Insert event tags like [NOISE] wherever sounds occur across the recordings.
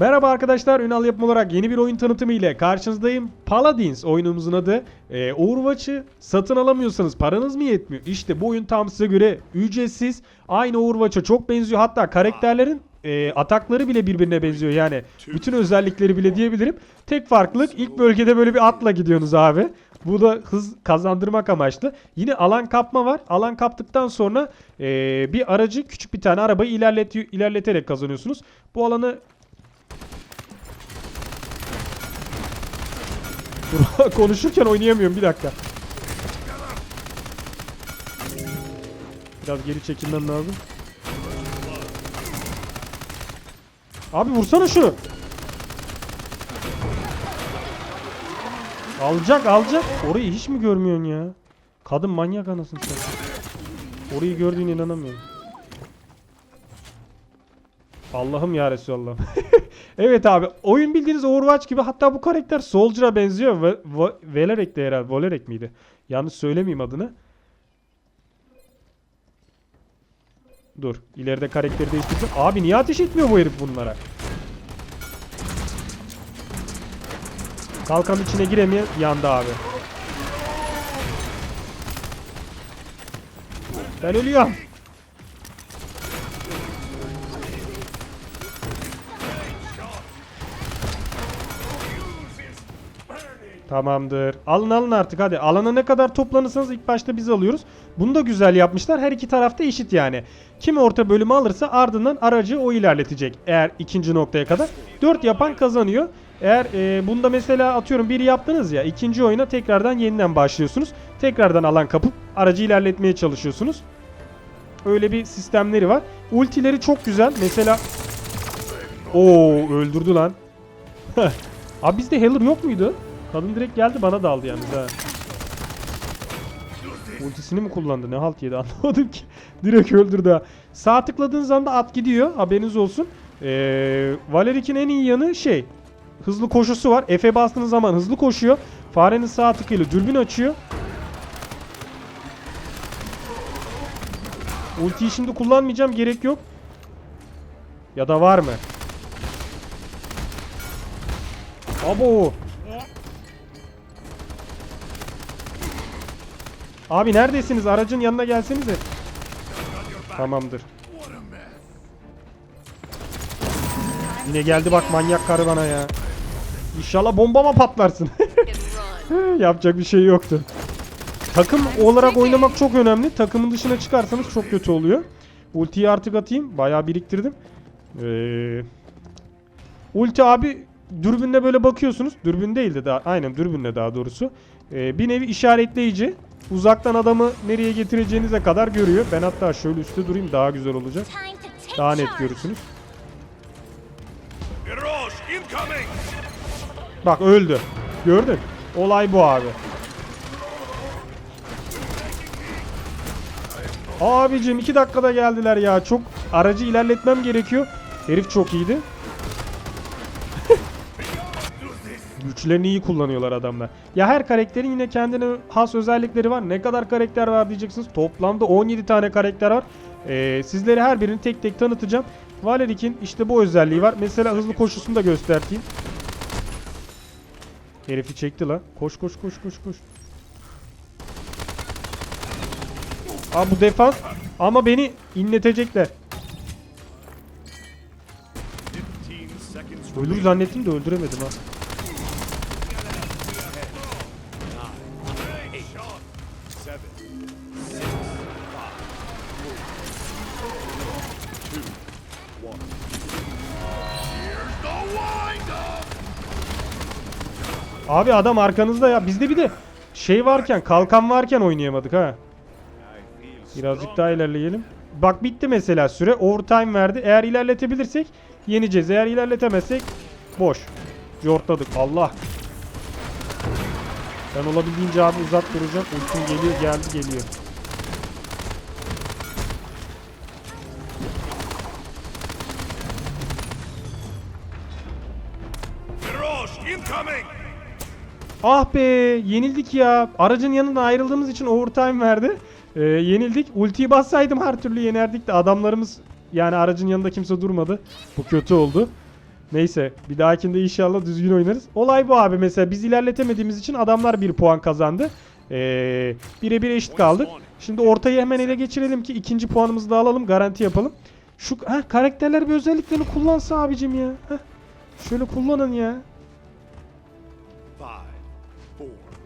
Merhaba arkadaşlar, Ünal yapım olarak yeni bir oyun tanıtımı ile karşınızdayım. Paladins oyunumuzun adı. Ee, Overwatch'ı satın alamıyorsanız paranız mı yetmiyor? İşte bu oyun tam size göre ücretsiz. Aynı Overwatch'a çok benziyor. Hatta karakterlerin e, atakları bile birbirine benziyor. Yani bütün özellikleri bile diyebilirim. Tek farklılık ilk bölgede böyle bir atla gidiyorsunuz abi. Bu da hız kazandırmak amaçlı. Yine alan kapma var. Alan kaptıktan sonra e, bir aracı küçük bir tane arabayı ilerlet ilerleterek kazanıyorsunuz. Bu alanı Konuşurken oynayamıyorum bir dakika. Biraz geri çekilmem lazım. Abi vursana şunu. Alacak alacak. Orayı hiç mi görmüyorsun ya? Kadın manyak anasını satayım. Orayı gördüğüne inanamıyorum. Allah'ım ya Resulallah. [LAUGHS] evet abi oyun bildiğiniz Overwatch gibi hatta bu karakter Soldier'a benziyor. Ve, Va- Velerek de herhalde. Volerek miydi? Yanlış söylemeyeyim adını. Dur. ileride karakteri değiştireceğim. Abi niye ateş etmiyor bu herif bunlara? Kalkan içine giremeyen yandı abi. Ben ölüyorum. Tamamdır. Alın alın artık hadi. Alana ne kadar toplanırsanız ilk başta biz alıyoruz. Bunu da güzel yapmışlar. Her iki tarafta eşit yani. Kim orta bölümü alırsa ardından aracı o ilerletecek. Eğer ikinci noktaya kadar. 4 yapan kazanıyor. Eğer e, bunda mesela atıyorum biri yaptınız ya ikinci oyuna tekrardan yeniden başlıyorsunuz. Tekrardan alan kapıp aracı ilerletmeye çalışıyorsunuz. Öyle bir sistemleri var. Ultileri çok güzel. Mesela Oo öldürdü lan. [LAUGHS] Abi bizde Healer yok muydu? Kadın direkt geldi bana daldı yalnız ha. Ultisini mi kullandı? Ne halt yedi [LAUGHS] anlamadım ki. direkt öldürdü ha. Sağ tıkladığınız anda at gidiyor. Haberiniz olsun. Ee, Valerik'in en iyi yanı şey. Hızlı koşusu var. F'e bastığınız zaman hızlı koşuyor. Farenin sağ tıkıyla dürbün açıyor. Ultiyi şimdi kullanmayacağım. Gerek yok. Ya da var mı? Abo. Abi neredesiniz? Aracın yanına gelsenize. Tamamdır. Yine geldi bak manyak karı bana ya. İnşallah bombama patlarsın. [LAUGHS] Yapacak bir şey yoktu. Takım olarak oynamak çok önemli. Takımın dışına çıkarsanız çok kötü oluyor. Ultiyi artık atayım. Bayağı biriktirdim. Ee, ulti abi dürbünle böyle bakıyorsunuz. Dürbün değildi daha. Aynen dürbünle daha doğrusu. Ee, bir nevi işaretleyici. Uzaktan adamı nereye getireceğinize kadar görüyor. Ben hatta şöyle üstte durayım daha güzel olacak. Daha net görürsünüz. Bak öldü. Gördün. Olay bu abi. Abicim iki dakikada geldiler ya. Çok aracı ilerletmem gerekiyor. Herif çok iyiydi. Güçlerini iyi kullanıyorlar adamlar. Ya her karakterin yine kendine has özellikleri var. Ne kadar karakter var diyeceksiniz. Toplamda 17 tane karakter var. Ee, sizlere her birini tek tek tanıtacağım. Valerik'in işte bu özelliği var. Mesela hızlı koşusunu da göstereyim. Herifi çekti la. Koş koş koş koş koş. Aa bu defans ama beni inletecekler. 15 seconds Ölür zannettim de öldüremedim ha. Abi adam arkanızda ya. Bizde bir de şey varken, kalkan varken oynayamadık ha. Birazcık daha ilerleyelim. Bak bitti mesela süre. Overtime verdi. Eğer ilerletebilirsek yeneceğiz. Eğer ilerletemezsek boş. Yortladık. Allah. Ben olabildiğince abi uzak duracağım. Ultim geliyor, geldi, geliyor. İncoming! Ah be yenildik ya. Aracın yanından ayrıldığımız için overtime verdi. Ee, yenildik. Ultiyi bassaydım her türlü yenerdik de adamlarımız yani aracın yanında kimse durmadı. Bu kötü oldu. Neyse bir dahakinde inşallah düzgün oynarız. Olay bu abi mesela biz ilerletemediğimiz için adamlar bir puan kazandı. Ee, Birebir eşit kaldık. Şimdi ortayı hemen ele geçirelim ki ikinci puanımızı da alalım garanti yapalım. Şu heh, karakterler bir özelliklerini kullansa abicim ya. Heh. Şöyle kullanın ya.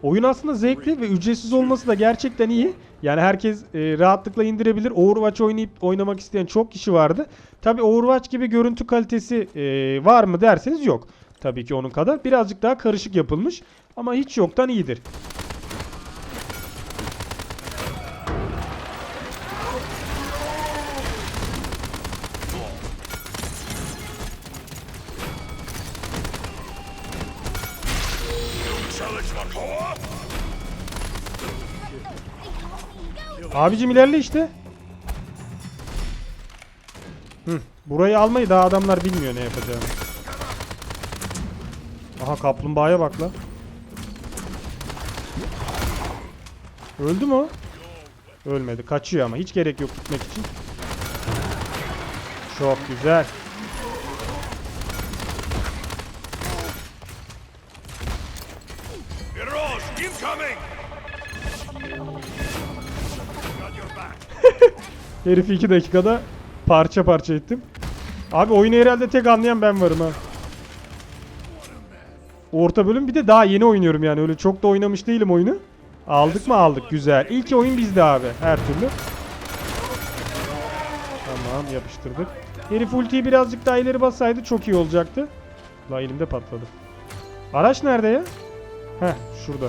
Oyun aslında zevkli ve ücretsiz olması da gerçekten iyi. Yani herkes e, rahatlıkla indirebilir. Overwatch oynayıp oynamak isteyen çok kişi vardı. Tabi Overwatch gibi görüntü kalitesi e, var mı derseniz yok. Tabii ki onun kadar. Birazcık daha karışık yapılmış. Ama hiç yoktan iyidir. Abicim ilerle işte. Hı, burayı almayı daha adamlar bilmiyor ne yapacağını. Aha kaplumbağaya bak lan. Öldü mü? Ölmedi. Kaçıyor ama. Hiç gerek yok gitmek için. Çok güzel. Herifi 2 dakikada parça parça ettim. Abi oyunu herhalde tek anlayan ben varım ha. Orta bölüm bir de daha yeni oynuyorum yani öyle çok da oynamış değilim oyunu. Aldık mı aldık güzel. İlk oyun bizde abi her türlü. Tamam yapıştırdık. Herif ultiyi birazcık daha ileri bassaydı çok iyi olacaktı. La elimde patladı. Araç nerede ya? Heh şurada.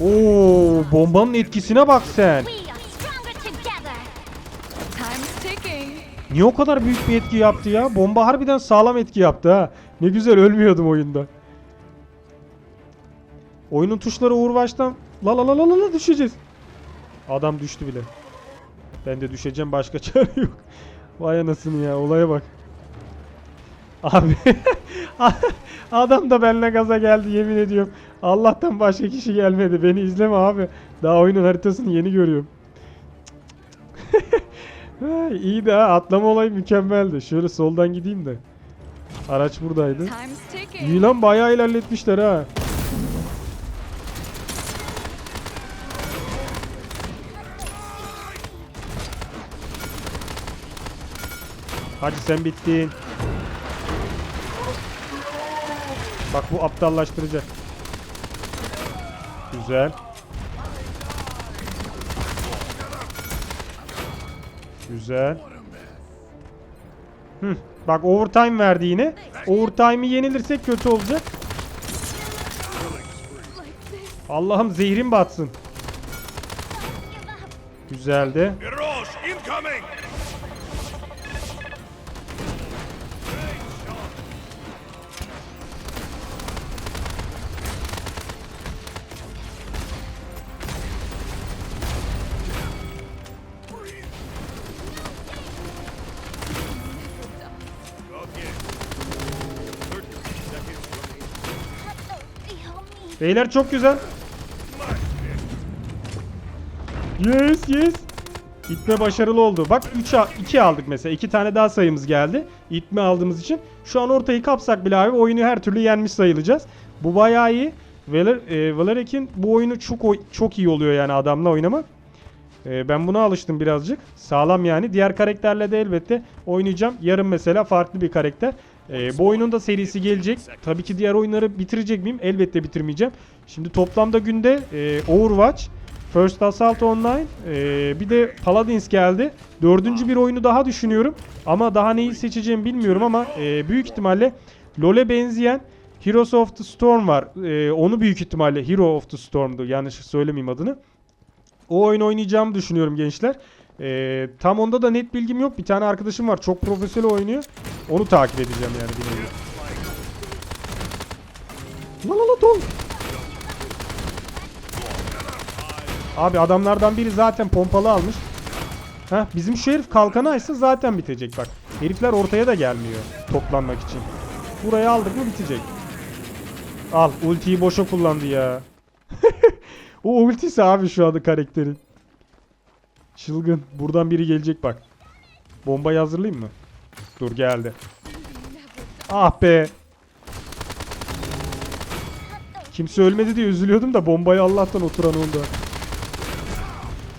Oo bombanın etkisine bak sen. Niye o kadar büyük bir etki yaptı ya? Bomba harbiden sağlam etki yaptı ha. Ne güzel ölmüyordum oyunda. Oyunun tuşları la la la la la la düşeceğiz. Adam düştü bile. Ben de düşeceğim başka [LAUGHS] çare yok. Vay anasını ya olaya bak. Abi [LAUGHS] [LAUGHS] adam da benimle gaza geldi yemin ediyorum. Allah'tan başka kişi gelmedi. Beni izleme abi. Daha oyunun haritasını yeni görüyorum. [LAUGHS] İyi de ha atlama olayı mükemmeldi. Şöyle soldan gideyim de. Araç buradaydı. İyi lan bayağı ilerletmişler ha. Hadi sen bittin. Bak bu aptallaştıracak. Güzel. Güzel. Hı, bak overtime verdi yine. Overtime'i yenilirsek kötü olacak. Allah'ım zehrim batsın. Güzeldi. Beyler çok güzel. Yes yes. İtme başarılı oldu. Bak 3 2 aldık mesela. 2 tane daha sayımız geldi. İtme aldığımız için. Şu an ortayı kapsak bile abi oyunu her türlü yenmiş sayılacağız. Bu bayağı iyi. Veler, e, Valerek'in bu oyunu çok çok iyi oluyor yani adamla oynamak. E, ben buna alıştım birazcık. Sağlam yani. Diğer karakterle de elbette oynayacağım. Yarın mesela farklı bir karakter. E, bu oyunun da serisi gelecek. Tabii ki diğer oyunları bitirecek miyim? Elbette bitirmeyeceğim. Şimdi toplamda günde e, Overwatch, First Assault Online, e, bir de Paladins geldi. Dördüncü bir oyunu daha düşünüyorum. Ama daha neyi seçeceğimi bilmiyorum ama e, büyük ihtimalle LoL'e benzeyen Heroes of the Storm var. E, onu büyük ihtimalle Hero of the Storm'du. Yanlış söylemeyeyim adını. O oyun oynayacağımı düşünüyorum gençler. Ee, tam onda da net bilgim yok. Bir tane arkadaşım var. Çok profesyonel oynuyor. Onu takip edeceğim yani. La la la dol. Abi adamlardan biri zaten pompalı almış. Heh, bizim şu herif kalkanı açsa zaten bitecek bak. Herifler ortaya da gelmiyor toplanmak için. Burayı aldık mı bitecek. Al ultiyi boşa kullandı ya. [LAUGHS] o ultisi abi şu anda karakterin. Çılgın. Buradan biri gelecek bak. Bombayı hazırlayayım mı? Dur geldi. Ah be. Kimse ölmedi diye üzülüyordum da bombayı Allah'tan oturan oldu.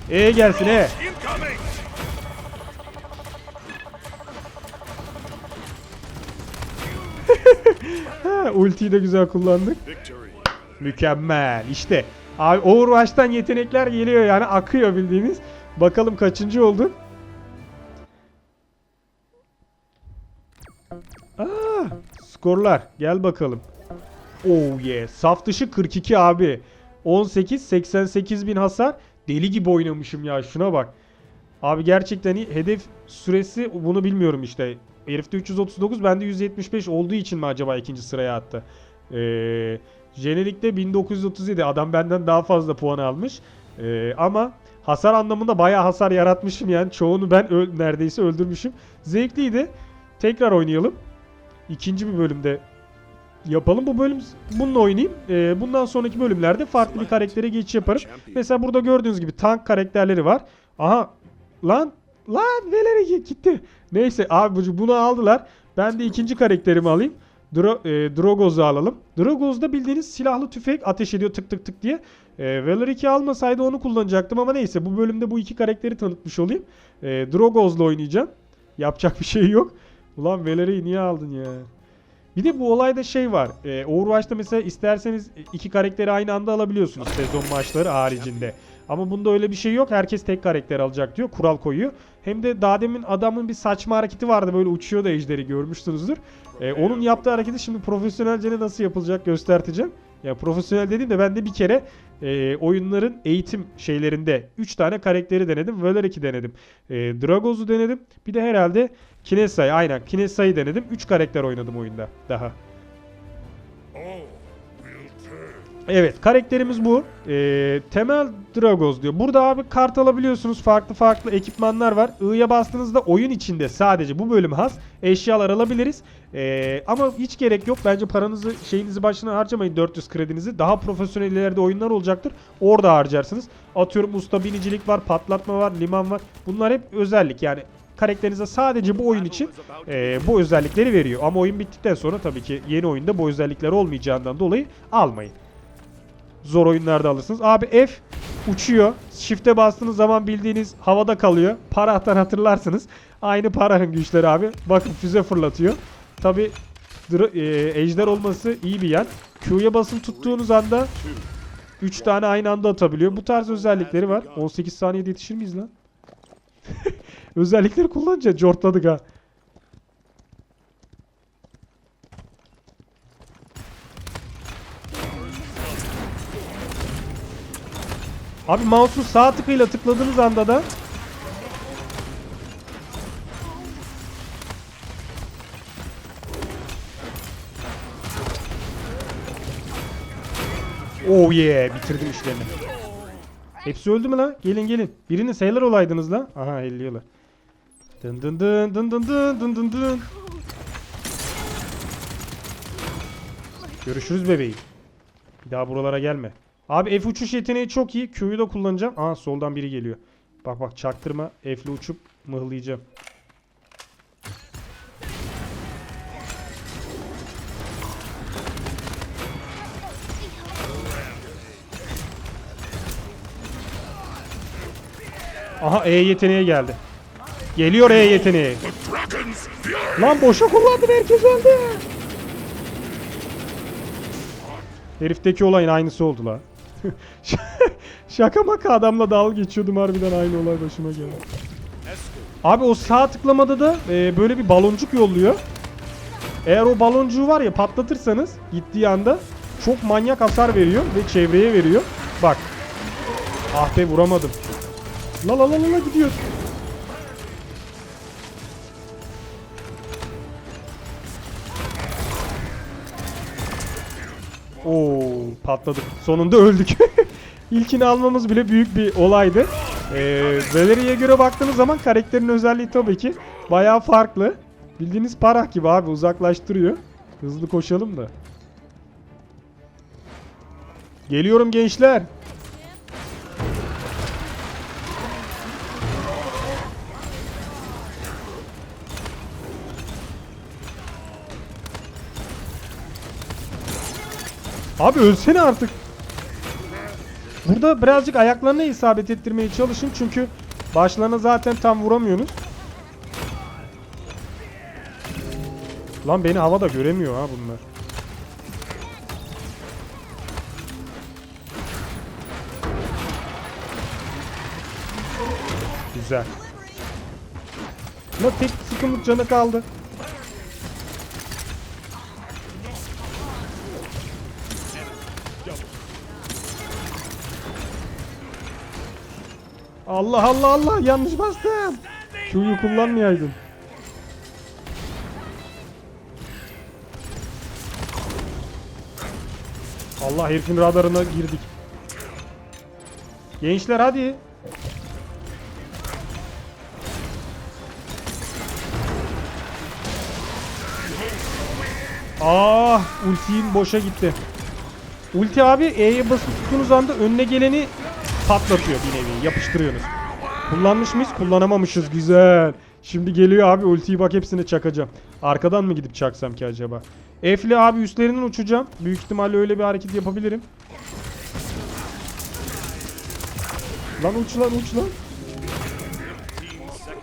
E gelsin e. [LAUGHS] Ultiyi de güzel kullandık. Mükemmel. İşte. Abi Overwatch'tan yetenekler geliyor yani akıyor bildiğiniz. Bakalım kaçıncı olduk? Aa, skorlar. Gel bakalım. Oh yeah. Saf dışı 42 abi. 18 88 bin hasar. Deli gibi oynamışım ya şuna bak. Abi gerçekten iyi. Hedef süresi bunu bilmiyorum işte. Herifte 339 bende 175 olduğu için mi acaba ikinci sıraya attı? Eee Jenerik'te 1937 adam benden daha fazla puan almış. Ee, ama hasar anlamında bayağı hasar yaratmışım yani çoğunu ben öl- neredeyse öldürmüşüm. Zevkliydi. Tekrar oynayalım. İkinci bir bölümde yapalım. Bu bölüm bununla oynayayım. Ee, bundan sonraki bölümlerde farklı bir karaktere geçiş yaparım. Mesela burada gördüğünüz gibi tank karakterleri var. Aha lan lan Valerie gitti. Neyse abi bu- bunu aldılar. Ben de ikinci karakterimi alayım. Dro e, Drogoz'u alalım. Drogoz'da bildiğiniz silahlı tüfek ateş ediyor tık tık tık diye. E, Valor 2 almasaydı onu kullanacaktım ama neyse bu bölümde bu iki karakteri tanıtmış olayım. E, Drogoz'la oynayacağım. Yapacak bir şey yok. Ulan Valor'i niye aldın ya? Bir de bu olayda şey var. E, Overwatch'ta mesela isterseniz iki karakteri aynı anda alabiliyorsunuz sezon maçları haricinde. Ama bunda öyle bir şey yok. Herkes tek karakter alacak diyor. Kural koyuyor. Hem de daha demin adamın bir saçma hareketi vardı. Böyle uçuyor da ejderi görmüşsünüzdür. E, onun yaptığı hareketi şimdi profesyonelce nasıl yapılacak göstereceğim. Ya profesyonel dediğim de ben de bir kere e, oyunların eğitim şeylerinde 3 tane karakteri denedim. 2 denedim. E, Dragoz'u denedim. Bir de herhalde Kinesa'yı aynen Kinesa'yı denedim. 3 karakter oynadım oyunda daha. Evet karakterimiz bu. Ee, temel Dragoz diyor. Burada abi kart alabiliyorsunuz. Farklı farklı ekipmanlar var. I'ya bastığınızda oyun içinde sadece bu bölüm has eşyalar alabiliriz. Ee, ama hiç gerek yok. Bence paranızı şeyinizi başına harcamayın 400 kredinizi. Daha profesyonel ileride oyunlar olacaktır. Orada harcarsınız. Atıyorum usta binicilik var, patlatma var, liman var. Bunlar hep özellik yani karakterinize sadece bu oyun için e, bu özellikleri veriyor. Ama oyun bittikten sonra tabii ki yeni oyunda bu özellikler olmayacağından dolayı almayın. Zor oyunlarda alırsınız. Abi F uçuyor. Shift'e bastığınız zaman bildiğiniz havada kalıyor. Parahtan hatırlarsınız. Aynı parahın güçleri abi. Bakın füze fırlatıyor. Tabi ejder olması iyi bir yan. Q'ya basın tuttuğunuz anda 3 tane aynı anda atabiliyor. Bu tarz özellikleri var. 18 saniyede yetişir miyiz lan? [LAUGHS] Özellikleri kullanınca cortladık ha. Abi mouse'u sağ tıkıyla tıkladığınız anda da Oh yeah bitirdim işlerini. Hepsi öldü mü lan? Gelin gelin. Birini sayılar olaydınız lan. Aha elliyorlar. Dın dın dın dın dın dın dın dın dın. Görüşürüz bebeğim. Bir daha buralara gelme. Abi F uçuş yeteneği çok iyi. Q'yu da kullanacağım. Aa soldan biri geliyor. Bak bak çaktırma. F'le uçup mıhlayacağım. Aha E yeteneği geldi. Geliyor E yeteneği. Lan boşa kullandım herkes öldü. Herifteki olayın aynısı oldu la. [LAUGHS] Şaka maka adamla dalga geçiyordum harbiden aynı olay başıma geldi. Abi o sağ tıklamada da e, böyle bir baloncuk yolluyor. Eğer o baloncuğu var ya patlatırsanız gittiği anda çok manyak hasar veriyor ve çevreye veriyor. Bak. Ah be vuramadım. La la la la gidiyor. Oo patladık. Sonunda öldük. [LAUGHS] İlkini almamız bile büyük bir olaydı. Ee, Valeria'ya göre baktığınız zaman karakterin özelliği tabii ki bayağı farklı. Bildiğiniz parak gibi abi uzaklaştırıyor. Hızlı koşalım da. Geliyorum gençler. Abi ölsene artık. Burada birazcık ayaklarına isabet ettirmeye çalışın çünkü başlarına zaten tam vuramıyorsunuz. Lan beni havada göremiyor ha bunlar. Güzel. Ama tek sıkımlık canı kaldı. Allah Allah Allah yanlış bastım. Q'yu kullanmayaydın. Allah herifin radarına girdik. Gençler hadi. Ah ultim boşa gitti. Ulti abi E'ye basıp tuttuğunuz anda önüne geleni patlatıyor bir nevi. Yapıştırıyorsunuz. Kullanmış mıyız? Kullanamamışız. Güzel. Şimdi geliyor abi ultiyi bak hepsini çakacağım. Arkadan mı gidip çaksam ki acaba? F'li abi üstlerinden uçacağım. Büyük ihtimalle öyle bir hareket yapabilirim. Lan uç lan uç lan.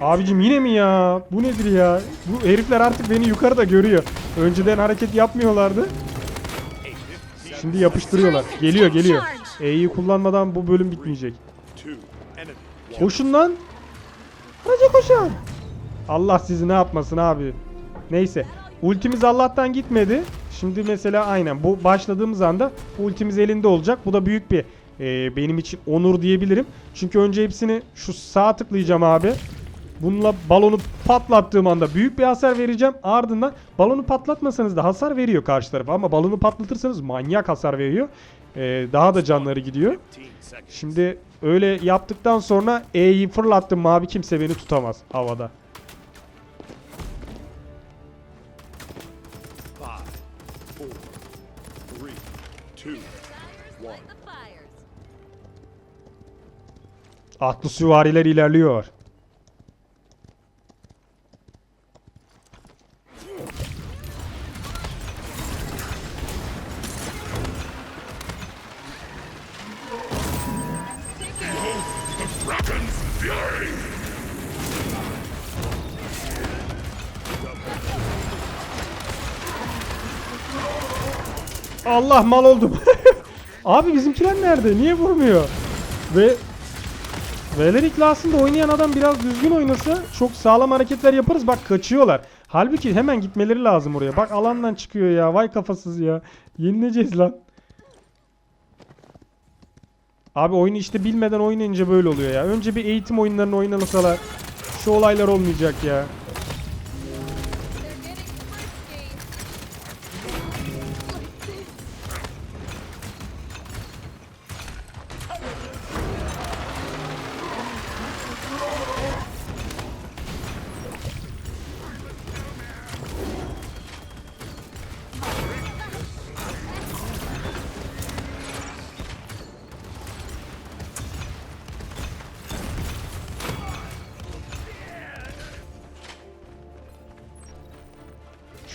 Abicim yine mi ya? Bu nedir ya? Bu herifler artık beni yukarıda görüyor. Önceden hareket yapmıyorlardı. Şimdi yapıştırıyorlar. Geliyor geliyor. E'yi kullanmadan bu bölüm bitmeyecek. Koşun lan. Araca koşun. Allah sizi ne yapmasın abi. Neyse. Ultimiz Allah'tan gitmedi. Şimdi mesela aynen bu başladığımız anda ultimiz elinde olacak. Bu da büyük bir e, benim için onur diyebilirim. Çünkü önce hepsini şu sağa tıklayacağım abi. Bununla balonu patlattığım anda büyük bir hasar vereceğim. Ardından balonu patlatmasanız da hasar veriyor karşı tarafa. Ama balonu patlatırsanız manyak hasar veriyor. E, daha da canları gidiyor. 15 seconds. Şimdi öyle yaptıktan sonra E'yi fırlattım mı abi kimse beni tutamaz havada. Atlı süvariler ilerliyor. Allah mal oldum. [LAUGHS] abi bizimkiler nerede? Niye vurmuyor? Ve Velerik aslında oynayan adam biraz düzgün oynasa çok sağlam hareketler yaparız. Bak kaçıyorlar. Halbuki hemen gitmeleri lazım oraya. Bak alandan çıkıyor ya. Vay kafasız ya. Yenileceğiz lan. Abi oyunu işte bilmeden oynayınca böyle oluyor ya. Önce bir eğitim oyunlarını oynanasalar şu olaylar olmayacak ya.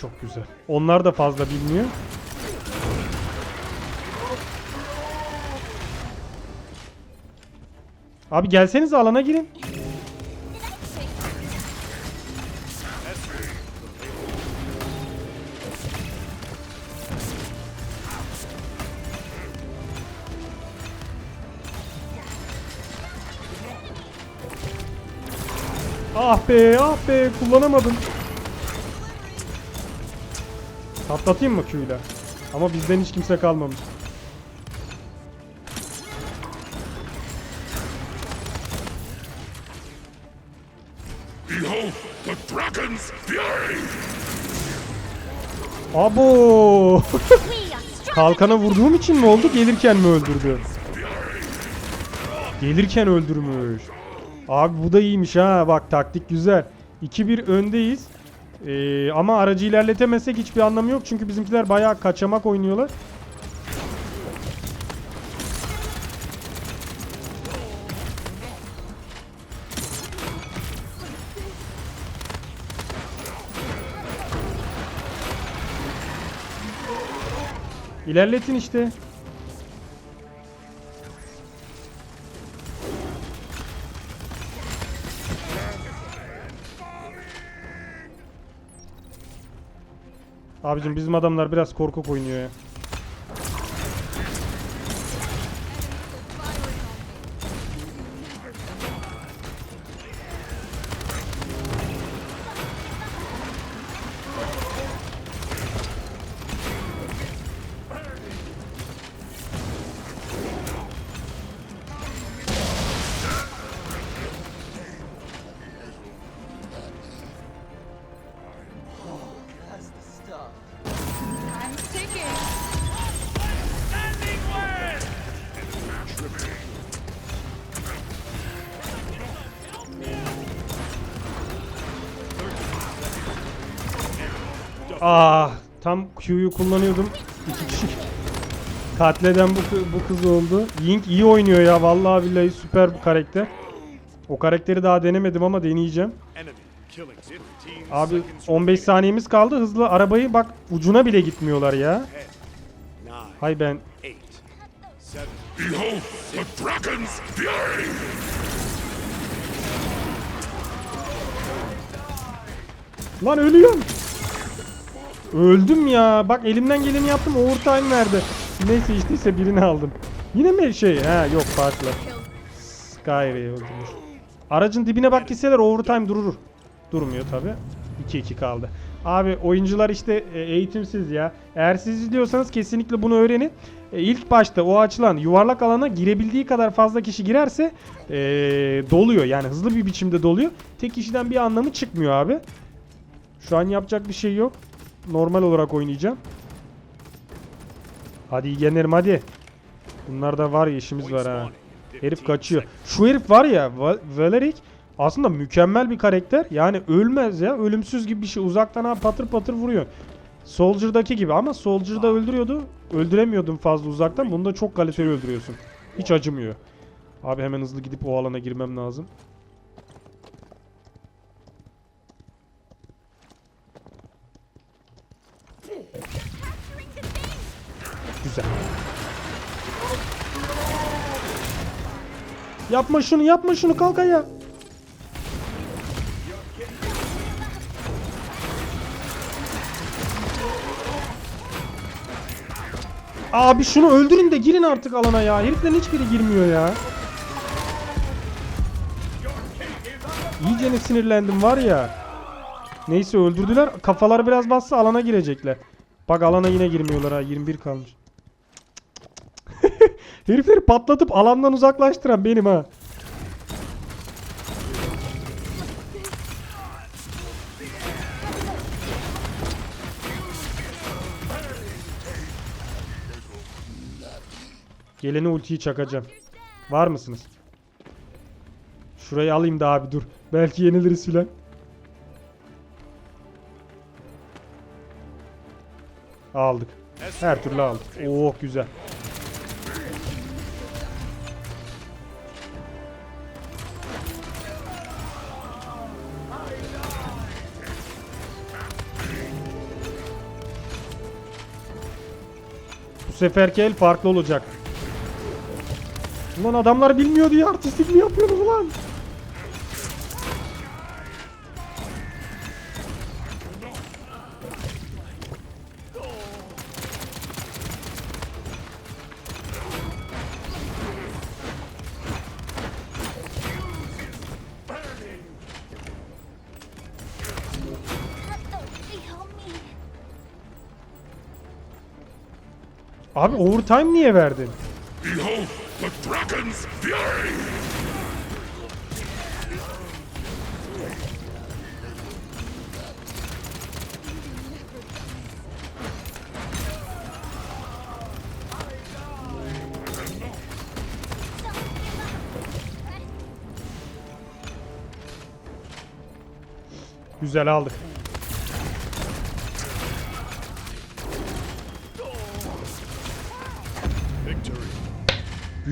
Çok güzel. Onlar da fazla bilmiyor. Abi gelseniz alana girin. Ah be ah be kullanamadım. Patlatayım mı Q'yla? Ama bizden hiç kimse kalmamış. Behold the dragon's fury. Abo! [LAUGHS] Kalkana vurduğum için mi oldu? Gelirken mi öldürdü? Gelirken öldürmüş. Abi bu da iyiymiş ha. Bak taktik güzel. 2-1 öndeyiz. Ee, ama aracı ilerletemezsek hiçbir anlamı yok. Çünkü bizimkiler bayağı kaçamak oynuyorlar. İlerletin işte. Abicim bizim adamlar biraz korkak oynuyor ya. Ah, tam Q'yu kullanıyordum. İki kişi katleden bu, bu kız oldu. Ying iyi oynuyor ya. Vallahi billahi süper bir karakter. O karakteri daha denemedim ama deneyeceğim. Enemy killing 15 Abi seconds 15 saniyemiz kaldı. Hızlı arabayı bak ucuna bile gitmiyorlar ya. Hay ben. Lan ölüyorum. Öldüm ya. Bak elimden geleni yaptım. Overtime verdi. Neyse işteyse birini aldım. Yine mi şey? Ha yok farklı. Skyrim'i öldürmüş. Aracın dibine bak gitseler overtime durur. Durmuyor tabi. 2-2 kaldı. Abi oyuncular işte e, eğitimsiz ya. Eğer siz izliyorsanız kesinlikle bunu öğrenin. E, ilk başta o açılan yuvarlak alana girebildiği kadar fazla kişi girerse e, doluyor. Yani hızlı bir biçimde doluyor. Tek kişiden bir anlamı çıkmıyor abi. Şu an yapacak bir şey yok. Normal olarak oynayacağım. Hadi yenerim hadi. Bunlarda var ya işimiz var ha. Herif kaçıyor. Şu herif var ya Va- Valeric aslında mükemmel bir karakter. Yani ölmez ya. Ölümsüz gibi bir şey. Uzaktan ha patır patır vuruyor. Soldier'daki gibi ama Soldier'da öldürüyordu. Öldüremiyordun fazla uzaktan. Bunda çok kaliteli öldürüyorsun. Hiç acımıyor. Abi hemen hızlı gidip o alana girmem lazım. Yapma şunu yapma şunu kalk ayağa. Abi şunu öldürün de girin artık alana ya. Heriflerin hiçbiri girmiyor ya. İyicene sinirlendim var ya. Neyse öldürdüler. Kafalar biraz bassa alana girecekler. Bak alana yine girmiyorlar ha. 21 kalmış. Herifleri patlatıp alandan uzaklaştıran benim ha. Geleni ultiyi çakacağım. Var mısınız? Şurayı alayım da abi dur. Belki yeniliriz filan. Aldık. Her türlü aldık. Oh güzel. Seferki el farklı olacak. Ulan adamlar bilmiyor diye artistlik mi yapıyorsunuz ulan? Abi overtime niye verdin? Güzel aldık.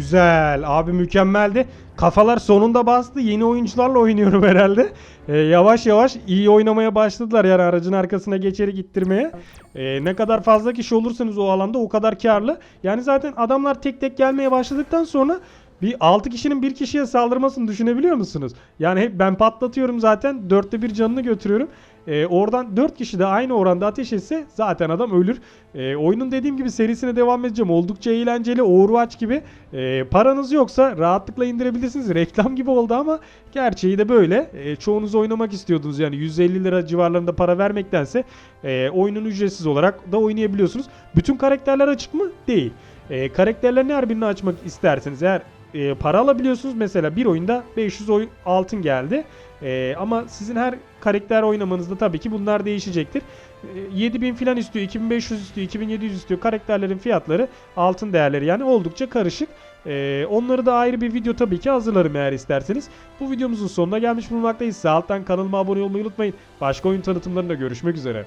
Güzel. Abi mükemmeldi. kafalar sonunda bastı. Yeni oyuncularla oynuyorum herhalde. Ee, yavaş yavaş iyi oynamaya başladılar yani aracın arkasına geçeri gittirmeye. Ee, ne kadar fazla kişi olursanız o alanda o kadar karlı. Yani zaten adamlar tek tek gelmeye başladıktan sonra bir 6 kişinin bir kişiye saldırmasını düşünebiliyor musunuz? Yani hep ben patlatıyorum zaten. Dörtte bir canını götürüyorum. Ee, oradan 4 kişi de aynı oranda ateş etse zaten adam ölür. Ee, oyunun dediğim gibi serisine devam edeceğim. Oldukça eğlenceli. Overwatch gibi. Ee, paranız yoksa rahatlıkla indirebilirsiniz. Reklam gibi oldu ama gerçeği de böyle. Ee, çoğunuz oynamak istiyordunuz. Yani 150 lira civarlarında para vermektense e, oyunun ücretsiz olarak da oynayabiliyorsunuz. Bütün karakterler açık mı? Değil. E, karakterlerin her birini açmak isterseniz eğer e, para alabiliyorsunuz. Mesela bir oyunda 500 oyun altın geldi. E, ama sizin her karakter oynamanızda tabii ki bunlar değişecektir. E, 7000 falan istiyor, 2500 istiyor, 2700 istiyor. Karakterlerin fiyatları, altın değerleri yani oldukça karışık. E, onları da ayrı bir video tabii ki hazırlarım eğer isterseniz. Bu videomuzun sonuna gelmiş bulunmaktayız. Sağ alttan kanalıma abone olmayı unutmayın. Başka oyun tanıtımlarında görüşmek üzere.